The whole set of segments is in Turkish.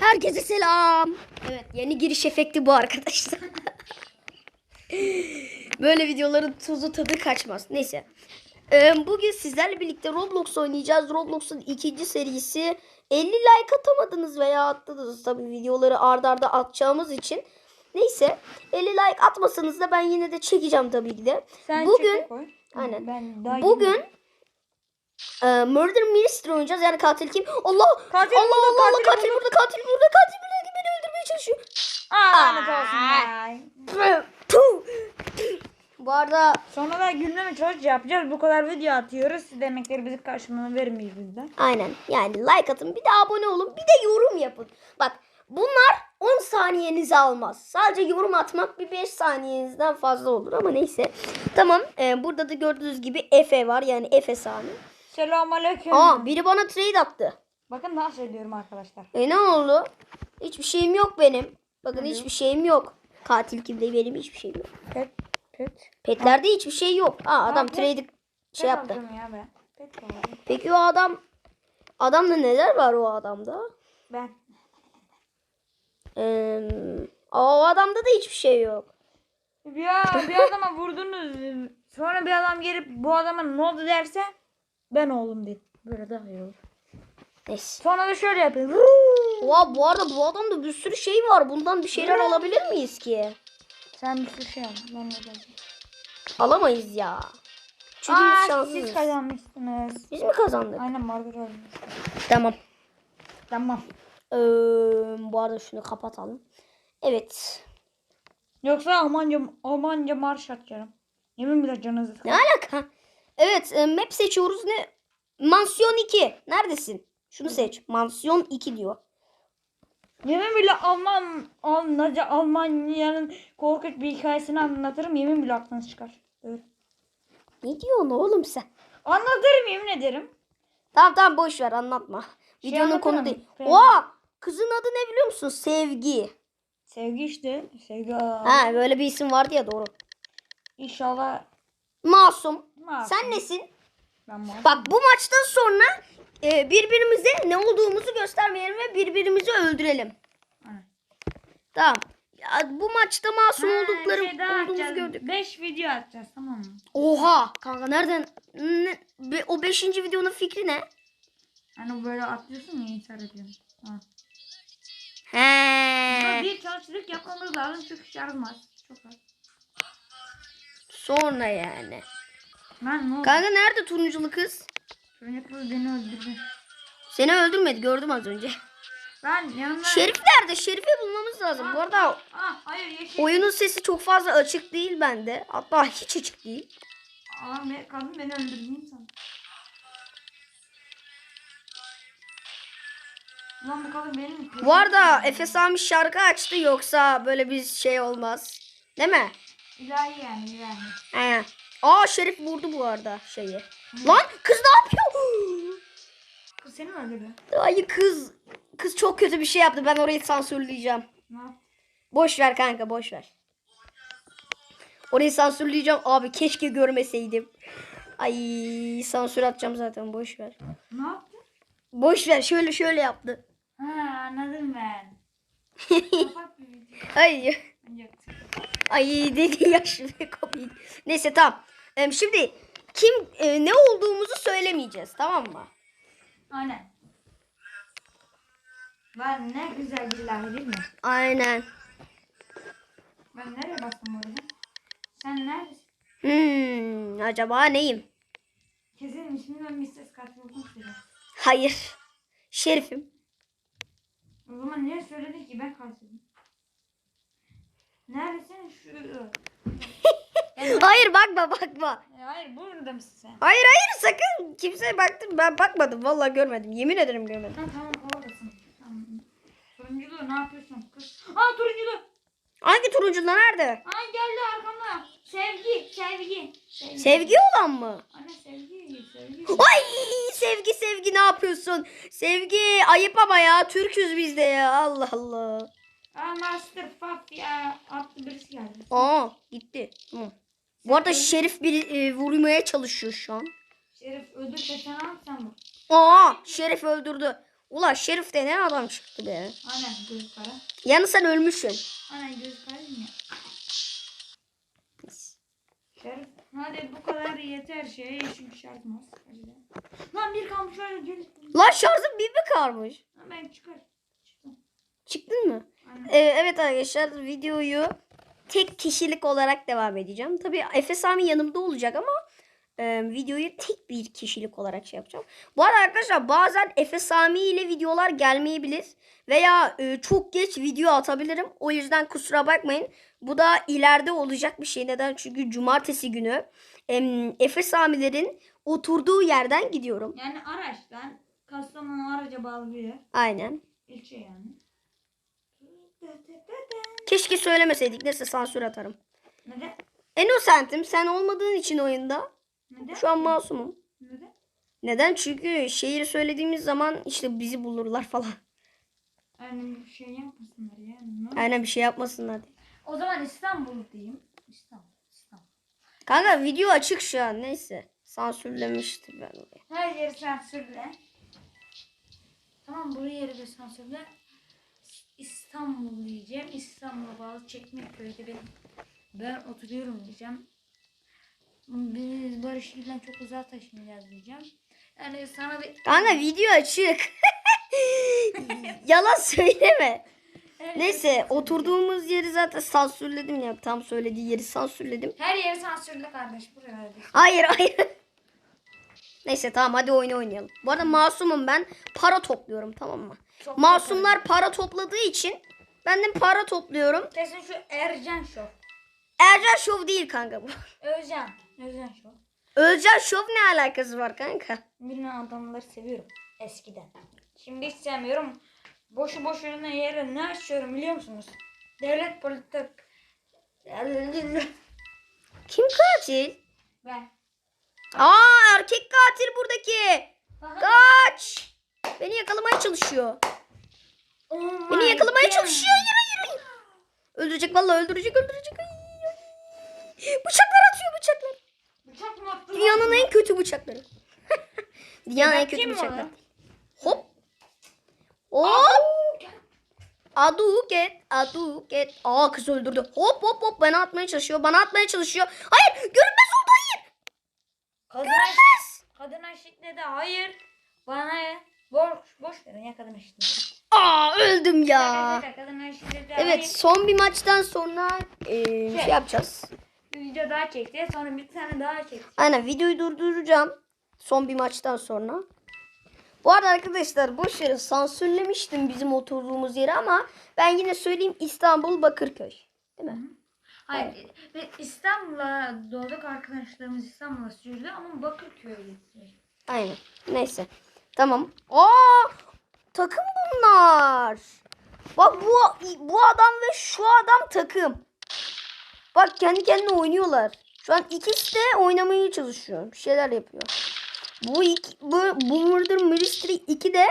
Herkese selam. Evet yeni giriş efekti bu arkadaşlar. Böyle videoların tuzu tadı kaçmaz. Neyse. Ee, bugün sizlerle birlikte Roblox oynayacağız. Roblox'un ikinci serisi. 50 like atamadınız veya attınız tabii videoları ardarda arda atacağımız için. Neyse 50 like atmasanız da ben yine de çekeceğim tabii ki de. Sen Bugün-. Aynen. Ben Bugün e, Murder Mystery oynayacağız. Yani katil kim? Allah! Katil Allah burada, Allah Allah katil katil burada, katil burada, katil burada beni öldürmeye çalışıyor. Aa, lanet olsun ya. Bu arada Sonra da gündeme çalış yapacağız. Bu kadar video atıyoruz. Siz de emekleri bizi karşılığını vermeyiz bizden. aynen yani like atın bir de abone olun bir de yorum yapın. Bak bunlar 10 saniyenizi almaz. Sadece yorum atmak bir 5 saniyenizden fazla olur ama neyse. Tamam e, burada da gördüğünüz gibi Efe var yani Efe Sami. Selamünaleyküm. Aa biri bana trade attı. Bakın nasıl ediyorum arkadaşlar. E ne oldu? Hiçbir şeyim yok benim. Bakın Hadi. hiçbir şeyim yok. Katil kimde benim hiçbir şeyim yok. Pet. Pet. Petlerde hiçbir şey yok. Aa adam pet- trade şey Pet yaptı. ya ben. Pet. Peki o adam adamda neler var o adamda? Ben. Ee, o adamda da hiçbir şey yok. Ya bir adama vurdunuz. Sonra bir adam gelip bu adama ne oldu derse ben oğlum dedi. Böyle daha iyi olur. Neyse. Sonra da şöyle yapayım. Oha bu arada bu adamda bir sürü şey var. Bundan bir şeyler alabilir miyiz ki? Sen bir sürü şey al. Ben de geleceğim. Alamayız ya. Çünkü Aa, biz siz şanssızız. kazanmışsınız. Biz mi kazandık? Aynen mardur almış. Tamam. Tamam. Ee, bu arada şunu kapatalım. Evet. Yoksa Almanca Almanca marş atacağım. Yemin bile canınızı Ne alaka? Evet e, map seçiyoruz ne? Mansiyon 2. Neredesin? Şunu seç. Mansiyon 2 diyor. Yemin bile Alman Almanca Almanya'nın korkunç bir hikayesini anlatırım. Yemin bile aklınız çıkar. Evet. Ne diyorsun oğlum sen? Anlatırım yemin ederim. Tamam tamam boş ver anlatma. Şey Videonun konu değil. Oha! Kızın adı ne biliyor musun? Sevgi. Sevgi işte. Sevgi. Ha böyle bir isim vardı ya doğru. İnşallah. Masum. Masum. Sen nesin? Ben masum. Bak bu maçtan sonra e, birbirimize ne olduğumuzu göstermeyelim ve birbirimizi öldürelim. Aynen. Tamam. Ya, bu maçta masum Ha, oldukları şey olduğumuzu gördük. Beş video atacağız tamam mı? Oha kanka nereden ne- be- o 5. videonun fikri ne? Hani böyle atlıyorsun ya intihar ediyorsun. Ha. He. Bir çalıştık yapmamız lazım çünkü şarjım az. Çok az. Sonra yani. Ben ne oldu? Kanka nerede turunculu kız? Kız beni öldürdü. Seni öldürmedi gördüm az önce. Ben yanımda... Şerif nerede? Şerif'i bulmamız lazım. Bu arada Ah hayır yeşil. oyunun sesi çok fazla açık değil bende. Hatta hiç açık değil. Aa, kadın beni öldürdü insan. Lan bu kadın benim. Bu arada Efe Sami şarkı açtı yoksa böyle bir şey olmaz. Değil mi? İlahi yani ilahi. He. Aa Şerif vurdu bu arada şeyi. Lan kız ne yapıyor? Kız seni öldürdü? Ay kız kız çok kötü bir şey yaptı. Ben orayı sansürleyeceğim. Ne? Boş ver kanka boş ver. Orayı sansürleyeceğim. Abi keşke görmeseydim. Ay sansür atacağım zaten boş ver. Ne yaptı? Boş ver şöyle şöyle yaptı. Ha anladım ben. Kapat Ay dedi ya şuraya kapıyı. Neyse tamam. Şimdi kim e, ne olduğumuzu söylemeyeceğiz tamam mı? Aynen. Lan ne güzel bir değil mi? Aynen. Ben nereye bastım orada? Sen neredesin? Hmm, acaba neyim? Kesin isminden bir ses katıldın size. Hayır. Şerifim. O zaman niye söyledin ki ben kaçırdım? Neredesin şu? Hayır bakma bakma. E, hayır burada mısın sen? Hayır hayır sakın kimseye baktım ben bakmadım vallahi görmedim yemin ederim görmedim. Ha tamam oradasın. Tamam. Turunculu ne yapıyorsun kız? Aa turunculu. Hangi turuncular nerede? Aa geldi arkamda. Sevgi, sevgi. Sevgi. Sevgi olan mı? Anne sevgi, sevgi. Ay sevgi sevgi ne yapıyorsun? Sevgi ayıp ama ya Türküz biz de ya Allah Allah. Aa Master Faf ya attı birisi geldi. Aa gitti. Tamam. Bu arada Şerif bir e, vurmaya çalışıyor şu an. Şerif öldürse sen al sen vur. Aa Şerif öldürdü. Ulan Şerif de ne adam çıktı be. Aynen göz kara. Yani sen ölmüşsün. Aynen göz kara ya. Şerif. Hadi bu kadar yeter şey. Çünkü şartmaz. Lan bir kalmış şöyle gel. Lan şarjım bir mi kalmış? Ben çıkar. Çıktın mı? Ee, evet arkadaşlar videoyu tek kişilik olarak devam edeceğim. Tabii Efe Sami yanımda olacak ama e, videoyu tek bir kişilik olarak şey yapacağım. Bu arada arkadaşlar bazen Efe Sami ile videolar gelmeyebilir. Veya e, çok geç video atabilirim. O yüzden kusura bakmayın. Bu da ileride olacak bir şey. Neden? Çünkü cumartesi günü em, Efe Samilerin oturduğu yerden gidiyorum. Yani araçtan Kastamonu araca bağlı bir yer. Aynen. İlçe yani. Keşke söylemeseydik. Neyse sansür atarım. Neden? Enocentim sen olmadığın için oyunda Neden? şu an masumum. Neden? Neden? Çünkü şehir söylediğimiz zaman işte bizi bulurlar falan. Yani bir şey yapmasınlar ya. Ne? Aynen bir şey yapmasınlar diye. O zaman İstanbul diyeyim. İstanbul. İstanbul. Kanka video açık şu an neyse. Sansürlemiştir ben orayı. Her yeri sansürle. Tamam buraya yeri de sansürle. İstanbul diyeceğim. İstanbul'a bağlı Çekmeköy'de benim. Ben oturuyorum diyeceğim. Biz Barış İl'den çok uzağa taşınacağız diyeceğim. Yani sana bir... Kanka video açık. Yalan söyleme. Neyse oturduğumuz yeri zaten sansürledim ya. Tam söylediği yeri sansürledim. Her yeri sansürle kardeş. Buraya kardeş. Hayır hayır. Neyse tamam hadi oyunu oynayalım. Bu arada masumum ben. Para topluyorum tamam mı? Çok Masumlar para topladığı için ben de para topluyorum. Kesin şu Ercan Show. Ercan Şov değil kanka bu. Özcan. Özcan Show. Özcan Şov ne alakası var kanka? Bilinen adamları seviyorum eskiden. Şimdi hiç sevmiyorum. Boşu boşuna yere ne açıyorum biliyor musunuz? Devlet politik. Kim katil? Ben. Aa erkek katil buradaki. Kaç. Beni yakalamaya çalışıyor. Oh Beni yakalamaya God. çalışıyor. Hayır hayır. Öldürecek vallahi öldürecek öldürecek. Bıçaklar atıyor bıçaklar. Bıçak mı attı? Dünyanın en kötü bıçakları. Dünyanın en kötü bıçakları. Hop. Hop. Aduket, aduket. Aa kız öldürdü. Hop hop hop bana atmaya çalışıyor. Bana atmaya çalışıyor. Hayır hayır. Kadın Görünmez. Kadın eşitle de hayır. Bana boş boş verin ya kadın eşitle. Aa öldüm ya. Kadın eşitle de Evet son bir maçtan sonra e, şey yapacağız. Bir video daha çekti. Sonra bir tane daha çekti. Aynen videoyu durduracağım. Son bir maçtan sonra. Bu arada arkadaşlar boş yere sansürlemiştim bizim oturduğumuz yeri ama ben yine söyleyeyim İstanbul Bakırköy. Değil mi? Hayır. Ve İstanbul'a doğduk arkadaşlarımız İstanbul'a sürdü ama Bakırköy'e gitti. Aynen. Neyse. Tamam. Aa! Takım bunlar. Bak bu bu adam ve şu adam takım. Bak kendi kendine oynuyorlar. Şu an ikisi de oynamaya çalışıyor. Bir şeyler yapıyor. Bu iki, bu, bu Murder Mystery 2 de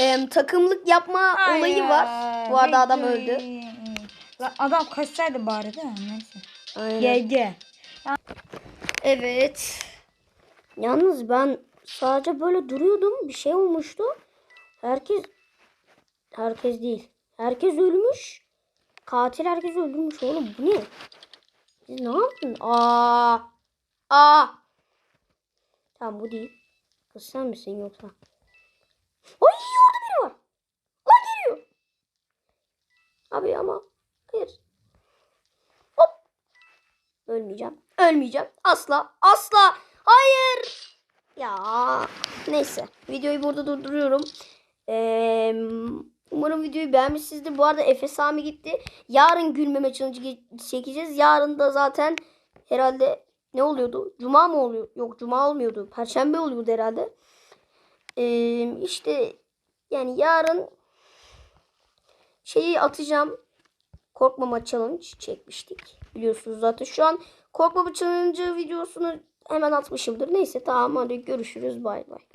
em, takımlık yapma olayı var. Bu arada adam öldü. Lan adam kaçsaydı bari de neyse. Aynen. GG. Evet. Yalnız ben sadece böyle duruyordum. Bir şey olmuştu. Herkes herkes değil. Herkes ölmüş. Katil herkes öldürmüş oğlum. Bu ne? Siz ne yaptın? Aa. Aa. Tamam bu değil. Kız sen misin yoksa? Ay orada biri var. Lan geliyor. Abi ama hayır. Hop. Ölmeyeceğim. Ölmeyeceğim. Asla. Asla. Hayır. Ya neyse. Videoyu burada durduruyorum. Ee, umarım videoyu beğenmişsinizdir. Bu arada Efe Sami gitti. Yarın gülmeme challenge ge- çekeceğiz. Yarın da zaten herhalde ne oluyordu? Cuma mı oluyor? Yok cuma olmuyordu. Perşembe oluyordu herhalde. Ee, işte yani yarın şeyi atacağım. Korkmama challenge çekmiştik. Biliyorsunuz zaten. Şu an korkmama challenge videosunu hemen atmışımdır. Neyse tamam hadi görüşürüz. Bay bay.